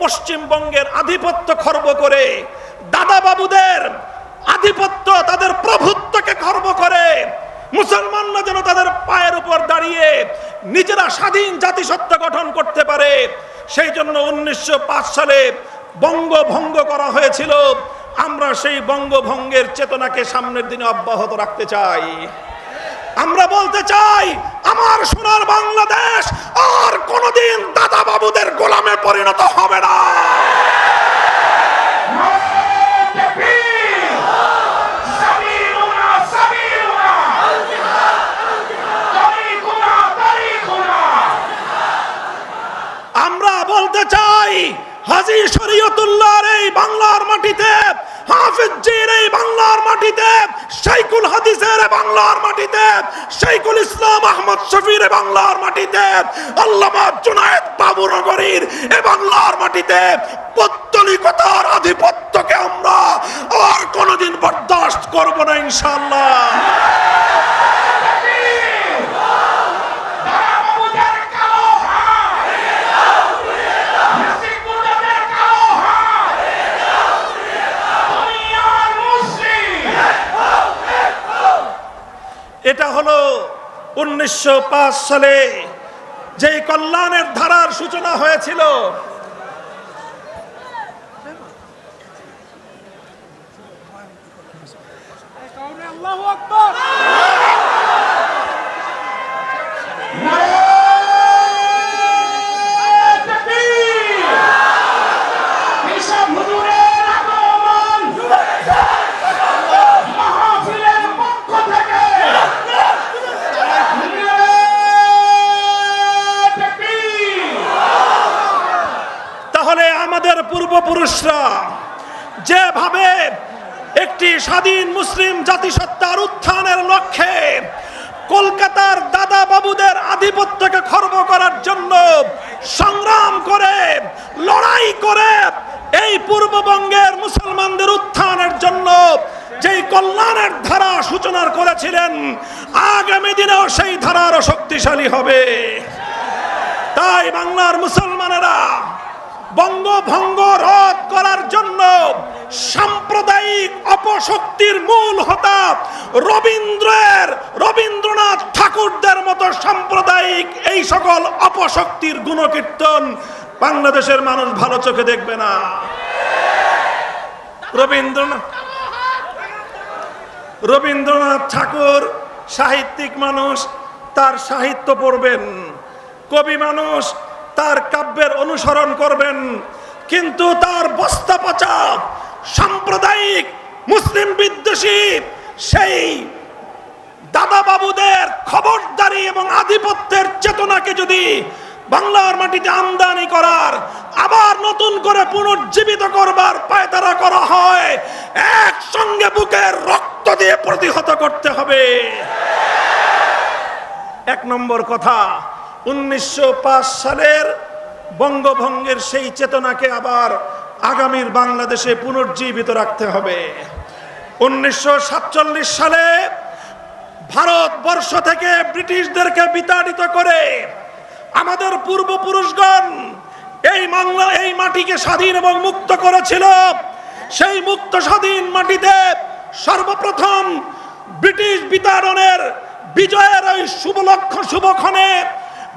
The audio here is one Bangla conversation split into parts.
পশ্চিমবঙ্গের আধিপত্য খর্ব করে দাদা বাবুদের আধিপত্য তাদের প্রভুত্বকে খর্ব করে মুসলমানরা যেন তাদের পায়ের উপর দাঁড়িয়ে নিজেরা স্বাধীন জাতিসত্তা গঠন করতে পারে। সেই জন্য উনিশশো পাঁচ সালে বঙ্গভঙ্গ করা হয়েছিল আমরা সেই বঙ্গভঙ্গের চেতনাকে সামনের দিনে অব্যাহত রাখতে চাই আমরা বলতে চাই, আমার সোনার বাংলাদেশ আর কোনোদিন দাদা বাবুদের গোলামে পরিণত হবে না। আমরা বলতে চাই হাজি শরীয়তুল্লাহর এই বাংলার মাটিতে হাফিজির এই বাংলার মাটিতে শাইকুল হাদিসের বাংলার মাটিতে শাইকুল ইসলাম আহমদ শফির বাংলার মাটিতে, আল্লামা জুনায়েদ বাবুনগরীর এই বাংলার মাটিতে, পত্তলিকতার আধিপত্যকে আমরা আর কোনোদিন বরদাস্ত করব না ইনশাআল্লাহ বাবুদের কালো হাত। নাসিরুদ্দৌলাদের কালো হাত। দুনিয়ার মুসলিম। এটা হলো উনিশশো পাঁচ সালে যেই কল্যাণের ধারার সূচনা হয়েছিল। এসব হুজুরের আগমন। মাহফিলের পক্ষ থেকে তাকবীর। তাহলে আমাদের পূর্বপুরুষরা যেভাবে একটি স্বাধীন মুসলিম জাতিসত্তার উত্থানের লক্ষ্যে কলকাতার দাদা বাবুদের আধিপত্যকে খর্ব করার জন্য সংগ্রাম করে, লড়াই করে এই পূর্ববঙ্গের মুসলমানদের উত্থানের জন্য যেই কল্যাণের ধারা সূচনা করেছিলেন, আগামী দিনেও সেই ধারা আরও শক্তিশালী হবে। তাই বাংলার মুসলমানেরা বঙ্গভঙ্গ রদ করার জন্য সাম্প্রদায়িক অপশক্তির মূল হতা রবীন্দ্রের, রবীন্দ্রনাথ ঠাকুরদের মতো সাম্প্রদায়িক এই সকল অপশক্তির গুণকীর্তন বাংলাদেশের মানুষ ভালো চোখে দেখবে না। রবীন্দ্রনাথ রবীন্দ্রনাথ ঠাকুর সাহিত্যিক মানুষ, তার সাহিত্য পড়বেন। কবি মানুষ তার কাব্যের অনুসরণ করবেন। কিন্তু তার বস্তা পচা সাম্প্রদায়িক মুসলিম বিদ্বেষী সেই দাদা বাবুদের খবরদারি এবং আধিপত্যের চেতনাকে যদি বাংলার মাটিতে আমদানি করার, আবার নতুন করে পুনর্জীবিত করবার পায়তারা করা হয়, একসঙ্গে বুকের রক্ত দিয়ে প্রতিহত করতে হবে। এক নম্বর কথা উনিশশো পাঁচ সালের বঙ্গভঙ্গের সেই চেতনাকে আবার আগামীর বাংলাদেশে পুনর্জীবিত রাখতে হবে। উনিশশো সাতচল্লিশ সালে ভারতবর্ষ থেকে ব্রিটিশদেরকে বিতাড়িত করে আমাদের পূর্বপুরুষগণ এই বাংলা, এই মাটিকে স্বাধীন এবং মুক্ত করেছিল। সেই মুক্ত স্বাধীন মাটিতে সর্বপ্রথম ব্রিটিশ বিতাড়নের বিজয়ের ওই শুভ শুভলক্ষ শুভক্ষণে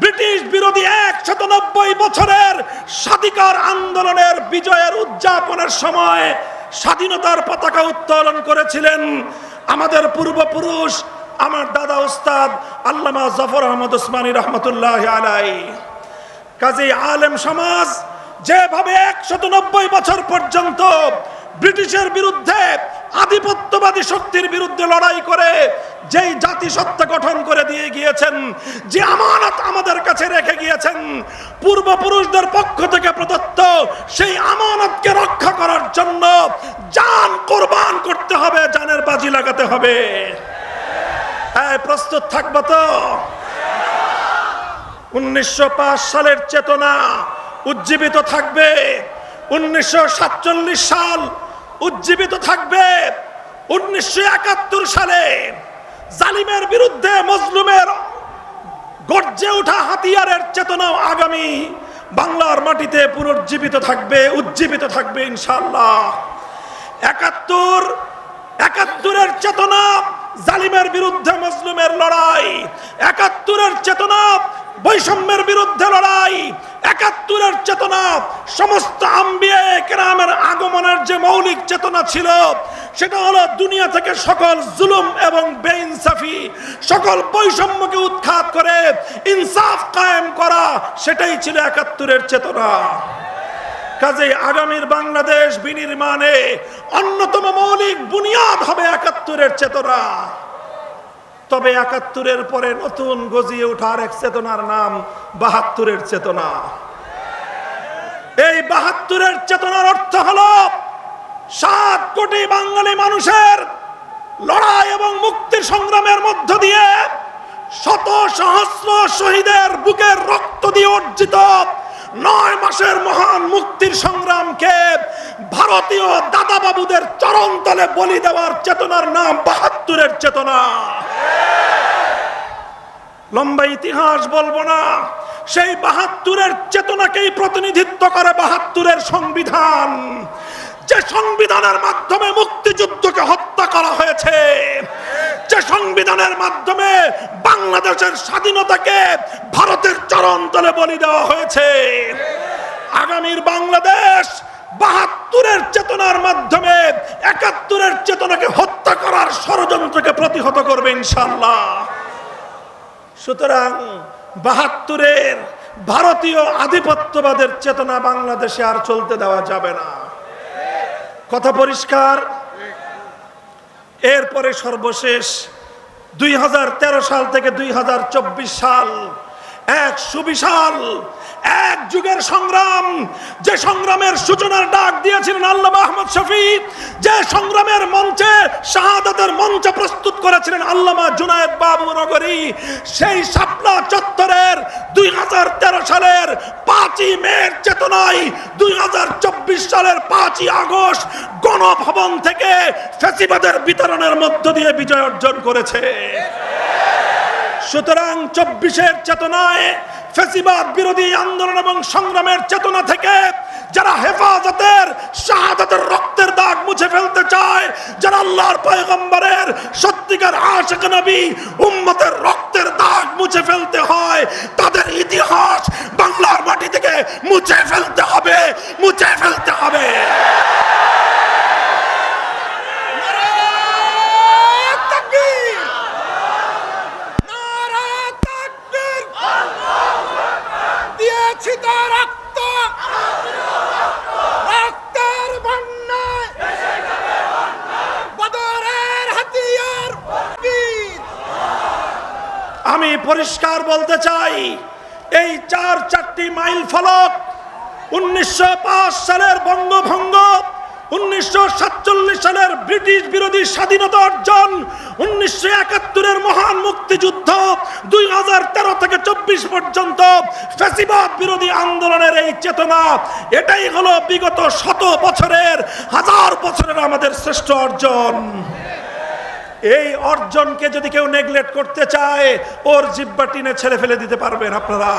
ব্রিটিশ বিরোধী একশত নব্বই বছরের স্বাধিকার আন্দোলনের বিজয়ের উদযাপনের সময় স্বাধীনতার পতাকা উত্তোলন করেছিলেন আমাদের পূর্বপুরুষ, আমার দাদা ওস্তাদ আল্লামা জফর আহমদ ওসমানী রহমতুল্লাহ আলাই। কাজী আলেম সমাজ যেভাবে একশত নব্বই বছর পর্যন্ত ব্রিটিশের বিরুদ্ধে আধিপত্যবাদী শক্তির বিরুদ্ধে লড়াই করে যেই জাতিসত্তা গঠন করে দিয়ে গিয়েছেন, যে আমানত আমাদের কাছে রেখে গিয়েছেন, পূর্বপুরুষদের পক্ষ থেকে প্রদত্ত সেই আমানতকে রক্ষা করার জন্য জান কোরবান করতে হবে, জানের বাজি লাগাতে হবে। হ্যাঁ প্রস্তুত থাকব তো? উনিশশো পাঁচ সালের চেতনা উজ্জীবিত থাকবে। উনিশশো সাতচল্লিশ সাল উজ্জীবিত থাকবে উনিশশো একাত্তর সালে জালিমের বিরুদ্ধে মজলুমের গর্জে ওঠা হাতিয়ারের চেতনা আগামী বাংলার মাটিতে পুনর্জীবিত থাকবে, উজ্জীবিত থাকবে ইনশাল্লাহ একাত্তর, একাত্তরের চেতনা জালিমের বিরুদ্ধে মজলুমের লড়াই। একাত্তরের চেতনা বৈষম্যের বিরুদ্ধে লড়াই। একাত্তরের চেতনা, সমস্ত আম্বিয়ে কেরামের আগমনের যে মৌলিক চেতনা ছিল, সেটা হলো দুনিয়া থেকে সকল জুলুম এবং বেইনসাফি, সকল বৈষম্যকে উৎখাত করে ইনসাফ কায়েম করা, সেটাই ছিল একাত্তরের চেতনা। কাজে আগামীর বাংলাদেশ বিনির্মাণে অন্যতম মৌলিক বুনিয়াদ হবে একাত্তরের চেতনা। তবে একাত্তরের পরে নতুন গজিয়ে ওঠার এক চেতনার নাম বাহাত্তরের চেতনা। এই বাহাত্তরের চেতনার অর্থ হলো সাত কোটি বাঙালি মানুষের লড়াই এবং মুক্তির সংগ্রামের মধ্য দিয়ে শত সহস্র শহীদের বুকের রক্ত দিয়ে অর্জিত নয় মাসের মহান মুক্তির সংগ্রামকে ভারতীয় দাদাবাবুদের চরণ তলে বলি দেওয়ার চেতনার নাম বাহাত্তরের চেতনা। লম্বা ইতিহাস বলব না। সেই বাহাত্তরের চেতনাকেই প্রতিনিধিত্ব করে বাহাত্তরের সংবিধান। যে সংবিধানের মাধ্যমে মুক্তিযুদ্ধকে হত্যা করা হয়েছে, যে সংবিধানের মাধ্যমে বাংলাদেশের স্বাধীনতাকে ভারতের চরণ তলে বলি দেওয়া হয়েছে, আগামীর বাংলাদেশ বাহাত্তরের চেতনার মাধ্যমে একাত্তরের চেতনাকে হত্যা করার ষড়যন্ত্রকে প্রতিহত করবে ইনশাল্লাহ সুতরাং বাহাত্তরের ভারতীয় আধিপত্যবাদের চেতনা বাংলাদেশে আর চলতে দেওয়া যাবে না। কথা পরিষ্কার? এরপরে সর্বশেষ দুই হাজার তেরো সাল থেকে দুই হাজার চব্বিশ সাল এক সুবিশাল, এক যুগের সংগ্রাম। যে সংগ্রামের সূচনার ডাক দিয়েছিলেন আল্লাহ আহমদ শফি, যে সংগ্রামের মঞ্চে শাহাদাতের মঞ্চ প্রস্তুত করেছিলেন আল্লামা জুনায়েদ বাবু নগরী, সেই শাপলা চত্বরের দুই হাজার তেরো সালের পাঁচই মের চেতনায় দুই হাজার চব্বিশ সালের পাঁচই আগস্ট গণভবন থেকে ফেসিবাদের বিতরণের মধ্য দিয়ে বিজয় অর্জন করেছে। সুতরাং চব্বিশের চেতনায় ফেসিবাদ বিরোধী আন্দোলন এবং সংগ্রামের চেতনা থেকে যারা হেফাজতের, শাহাদাতের রক্তের দাগ মুছে ফেলতে চায়, যারা আল্লাহর পয়গম্বরের সত্যিকার আশেক নবী উম্মতের রক্তের দাগ মুছে ফেলতে হয়, তাদের ইতিহাস বাংলার মাটি থেকে মুছে ফেলতে হবে, মুছে ফেলতে হবে নারায়ণ তাকবীর! নারায়ণ তাকবীর! দিয়েছি তো রক্ত রক্তের বন্যায় বদরের হাতিয়ার বীর! আমি পরিষ্কার বলতে চাই, এই চার চারটি মাইল ফলক উনিশশো পাঁচ সালের বঙ্গভঙ্গ, উনিশশো সাতচল্লিশ সালের ব্রিটিশ বিরোধী স্বাধীনতা অর্জন, উনিশশো একাত্তরের মহান মুক্তিযুদ্ধ, দুই হাজার তেরো থেকে চব্বিশ পর্যন্ত ফ্যাসিবাদ বিরোধী আন্দোলনের এই চেতনা, এটাই হলো বিগত শত বছরের, হাজার বছরের আমাদের শ্রেষ্ঠ অর্জন। এই অর্জনকে যদি কেউ নেগলেক্ট করতে চায়, ওর জিব্বা টিনে ছেড়ে ফেলে দিতে পারবেন আপনারা।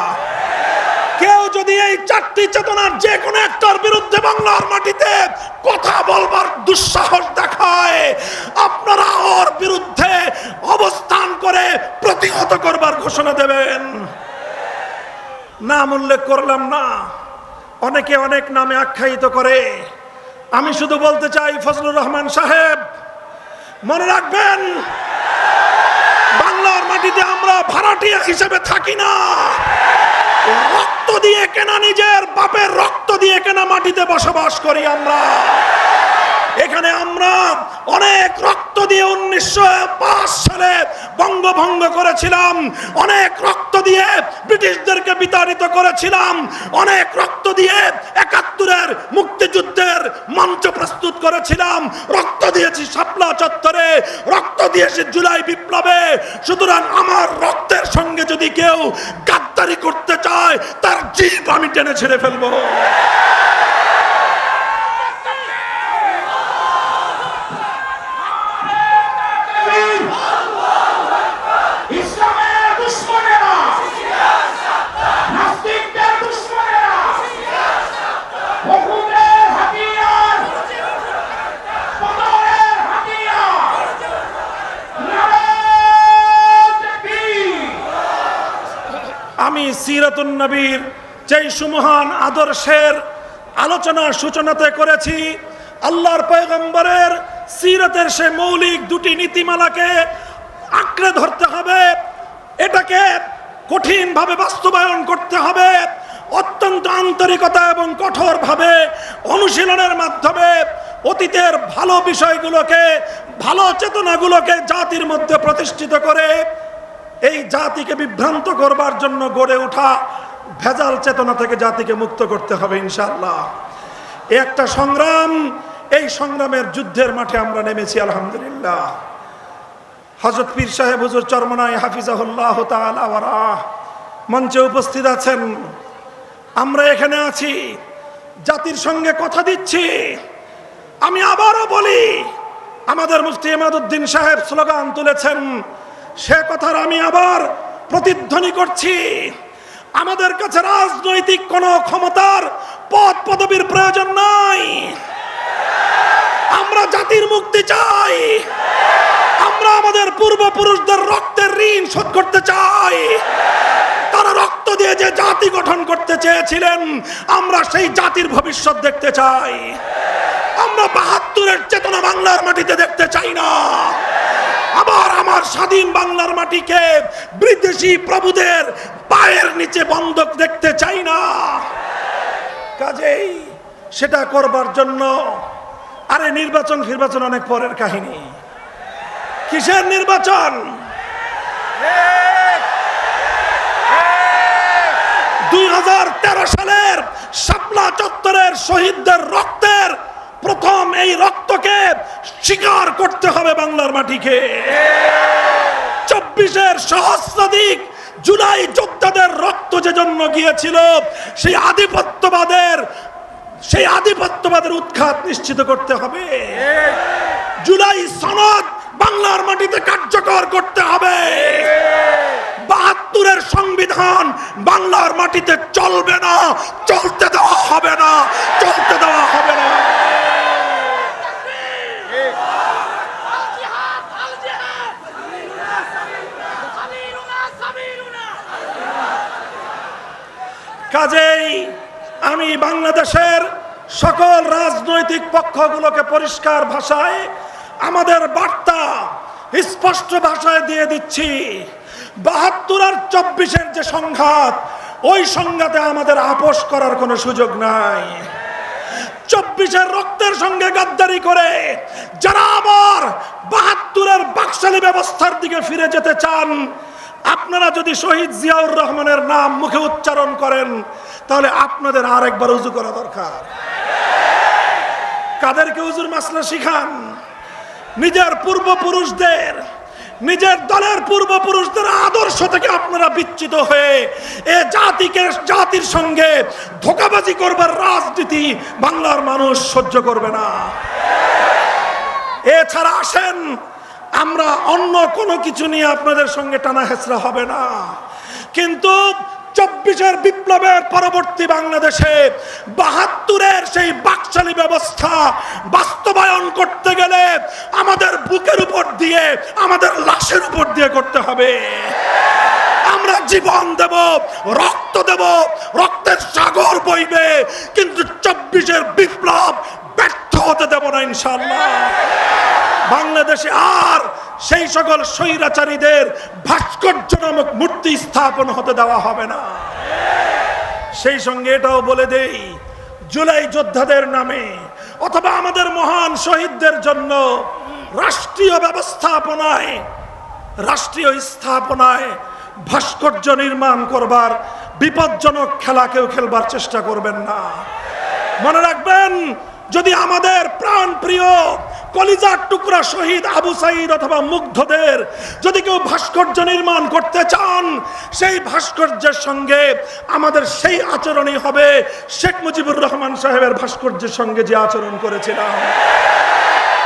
কেউ যদি এই চারটি চেতনার যে কোনো একটার বিরুদ্ধে বাংলার মাটিতে কথা বলবার দুঃসাহস দেখায়, আপনারা ওর বিরুদ্ধে অবস্থান করে প্রতিহত করবার ঘোষণা দেবেন। নাম উল্লেখ করলাম না। অনেকে অনেক নামে আখ্যায়িত করে। আমি শুধু বলতে চাই, ফজলুর রহমান সাহেব মনে রাখবেন, বাংলার মাটিতে আমরা ভাড়াটিয়া হিসেবে থাকি না। রক্ত দিয়ে কেনা নিজের, বাপের রক্ত দিয়ে কেনা মাটিতে বসবাস করি আমরা। এখানে আমরা অনেক রক্ত দিয়ে উনিশশো পাঁচ সালে বঙ্গভঙ্গ করেছিলাম। অনেক রক্ত দিয়ে ব্রিটিশদেরকে বিতাড়িত করেছিলাম। অনেক রক্ত দিয়ে একাত্তরের মুক্তিযুদ্ধের মঞ্চ প্রস্তুত করেছিলাম। রক্ত দিয়েছি শাপলা চত্বরে। রক্ত দিয়েছি জুলাই বিপ্লবে। সুতরাং আমার রক্তের সঙ্গে যদি কেউ গাদ্দারি করতে চায়, তার জীব আমি টেনে ছেড়ে ফেলব। আমি সিরাতুন নবীর যেই সুমহান আদর্শের আলোচনার সূচনাতে করেছি, আল্লাহর পয়গম্বরের সিরাতের সে মৌলিক দুটি নীতিমালাকে আঁকড়ে ধরতে হবে, এটাকে কঠিনভাবে বাস্তবায়ন করতে হবে, অত্যন্ত আন্তরিকতা এবং কঠোরভাবে অনুশীলনের মাধ্যমে অতীতের ভালো বিষয়গুলোকে, ভালো চেতনাগুলোকে জাতির মধ্যে প্রতিষ্ঠিত করে এই জাতিকে বিভ্রান্ত করবার জন্য গড়ে ওঠা ভেজাল চেতনা থেকে জাতিকে মুক্ত করতে হবে ইনশাল্লাহ একটা সংগ্রাম, এই সংগ্রামের যুদ্ধের মাঠে আমরা নেমেছি, আলহামদুলিল্লাহ। হজরত পীর সাহেব হুজুর চরমনায় হাফিজাহুল্লাহ ওয়ারা মঞ্চে উপস্থিত আছেন। আমরা এখানে আছি, জাতির সঙ্গে কথা দিচ্ছি। আমি আবারও বলি, আমাদের মুফতি ইমাদুদ্দিন সাহেব স্লোগান তুলেছেন সে কথার আমি আবার প্রতিধ্বনি করছি। আমাদের কাছে রাজনৈতিক কোনো ক্ষমতার পদ পদবীর প্রয়োজন নাই। আমরা জাতির মুক্তি চাই। আমরা আমাদের পূর্বপুরুষদের রক্তের ঋণ শোধ করতে চাই। তারা রক্ত দিয়ে যে জাতি গঠন করতে চেয়েছিলেন, আমরা সেই জাতির ভবিষ্যৎ দেখতে চাই। আমরা বাহাত্তরের চেতনা বাংলার মাটিতে দেখতে চাই না। আবার আমার স্বাধীন বাংলার মাটিকে বিদেশি প্রভুদের পায়ের নিচে বন্ধক দেখতে চাই না। কাজেই সেটা করবার জন্য আরে নির্বাচন ফির্বাচন অনেক পরের কাহিনী। কিসের নির্বাচন? দুই হাজার তেরো সালের শাপলা চত্বরের শহীদদের রক্তের প্রথম এই রক্তকে স্বীকার করতে হবে বাংলার মাটিকে। চব্বিশের সহস্রাধিক জুলাই যোদ্ধাদের রক্ত যে জন্য গিয়েছিল, সেই আধিপত্যবাদের সেই আধিপত্যবাদের উৎখাত নিশ্চিত করতে হবে। জুলাই সনদ বাংলার মাটিতে কার্যকর করতে হবে। বাহাত্তরের সংবিধান বাংলার মাটিতে চলবে না, চলতে দেওয়া হবে না, চলতে দেওয়া হবে না। কাজেই আমি বাংলাদেশের সকল রাজনৈতিক পক্ষগুলোকে পরিষ্কার ভাষায় আমাদের বার্তা স্পষ্ট ভাষায় দিয়ে দিচ্ছি। বাহাত্তর আর চব্বিশের যে সংঘাত, ওই সংঘাতে আমাদের আপোষ করার কোনো সুযোগ নাই। চব্বিশের রক্তের সঙ্গে গাদ্দারি করে, যারা আবার বাহাত্তরের বাকশালী ব্যবস্থার দিকে ফিরে যেতে চান, আপনারা যদি শহীদ জিয়াউর রহমানের নাম মুখে উচ্চারণ করেন, তাহলে আপনাদের আর একবার উজু করা দরকার। কাদেরকে উজুর মাসলা শিখান? নিজের পূর্বপুরুষদের নিজের দলের পূর্বপুরুষদের আদর্শ থেকে আপনারা বিচ্ছিত হয়ে এ জাতিকে, জাতির সঙ্গে ধোকাবাজি করবার রাজনীতি বাংলার মানুষ সহ্য করবে না। এছাড়া আসেন, আমরা অন্য কোনো কিছু নিয়ে আপনাদের সঙ্গে টানা হেঁচড়া হবে না। কিন্তু চব্বিশের বিপ্লবের পরবর্তী বাংলাদেশে বাহাত্তরের সেই বাকশালী ব্যবস্থা বাস্তবায়ন করতে গেলে আমাদের বুকের উপর দিয়ে, আমাদের লাশের উপর দিয়ে করতে হবে। আমরা জীবন দেব, রক্ত দেব, রক্তের সাগর বইবে, কিন্তু চব্বিশের বিপ্লব হতে দেব না ইনশাল্লাহ বাংলাদেশে আর সেই সকল স্বৈরাচারীদের ভাস্কর্য নামক মূর্তি স্থাপন হতে দেওয়া হবে না। সেই সঙ্গে এটাও বলে দেই, জুলাই যোদ্ধাদের নামে অথবা আমাদের মহান শহীদদের জন্য রাষ্ট্রীয় ব্যবস্থাপনায়, রাষ্ট্রীয় স্থাপনায় ভাস্কর্য নির্মাণ করবার বিপজ্জনক খেলা কেউ খেলবার চেষ্টা করবেন না। মনে রাখবেন যদি আমাদের প্রাণ প্রিয় কলিজার টুকরা শহীদ আবু সাইদ অথবা মুগ্ধদের যদি কেউ ভাস্কর্য নির্মাণ করতে চান, সেই ভাস্কর্যের সঙ্গে আমাদের সেই আচরণই হবে শেখ মুজিবুর রহমান সাহেবের ভাস্কর্যের সঙ্গে যে আচরণ করেছিলাম।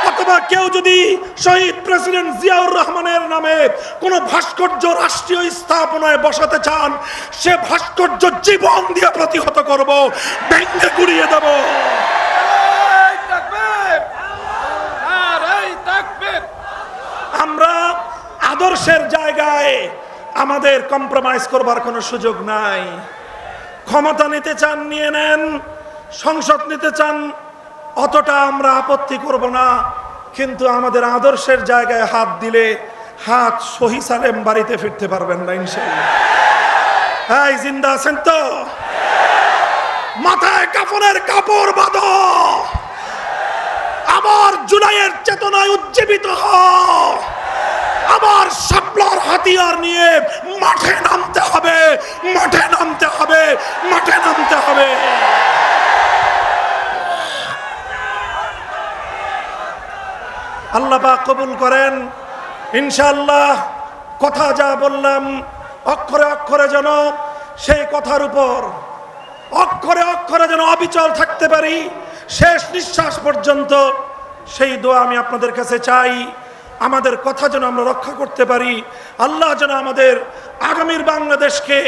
অথবা কেউ যদি শহীদ প্রেসিডেন্ট জিয়াউর রহমানের নামে কোন ভাস্কর্য রাষ্ট্রীয় স্থাপনায় বসাতে চান, সে ভাস্কর্য জীবন দিয়ে প্রতিহত করব ভেঙ্গে গুড়িয়ে দেব। আদর্শের জায়গায় আমাদের কম্প্রোমাইজ করবার কোনো সুযোগ নাই। ক্ষমতা নিতে চান, নিয়ে নেন। সংসদ নিতে চান, অতটা আমরা আপত্তি করব না। কিন্তু আমাদের আদর্শের জায়গায় হাত দিলে হাত সহি সালেম বাড়িতে ফিরতে পারবেন না ইনশাল্লাহ এই, জিন্দা আছেন তো? মাথায় কাফনের কাপড় বাঁধো। আবার জুলাইয়ের চেতনায় উজ্জীবিত হও। আবার সাপলার হাতিয়ার নিয়ে মাঠে নামতে হবে, মাঠে নামতে হবে, মাঠে নামতে হবে। আল্লাহ পাক কবুল করেন। ইনশাল্লাহ কথা যা বললাম, অক্ষরে অক্ষরে যেন সেই কথার উপর, অক্ষরে অক্ষরে যেন অবিচল থাকতে পারি, শেষ নিঃশ্বাস পর্যন্ত সেই দোয়া আমি আপনাদের কাছে চাই। আমাদের কথা যেন আমরা রক্ষা করতে পারি। আল্লাহ যেন আমাদের আগামীর বাংলাদেশকে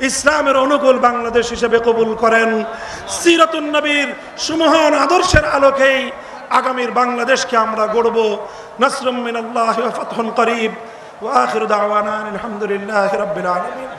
ইসলামের অনুকূল বাংলাদেশ হিসেবে কবুল করেন। সিরাতুন নবীর সুমহান আদর্শের আলোকেই আগামীর বাংলাদেশকে আমরা গড়ব। নসরুম মিনাল্লাহি ফাতহুন করিব। ওয়া আখিরু দাওয়ানা আলহামদুলিল্লাহি রাব্বিল আলামিন।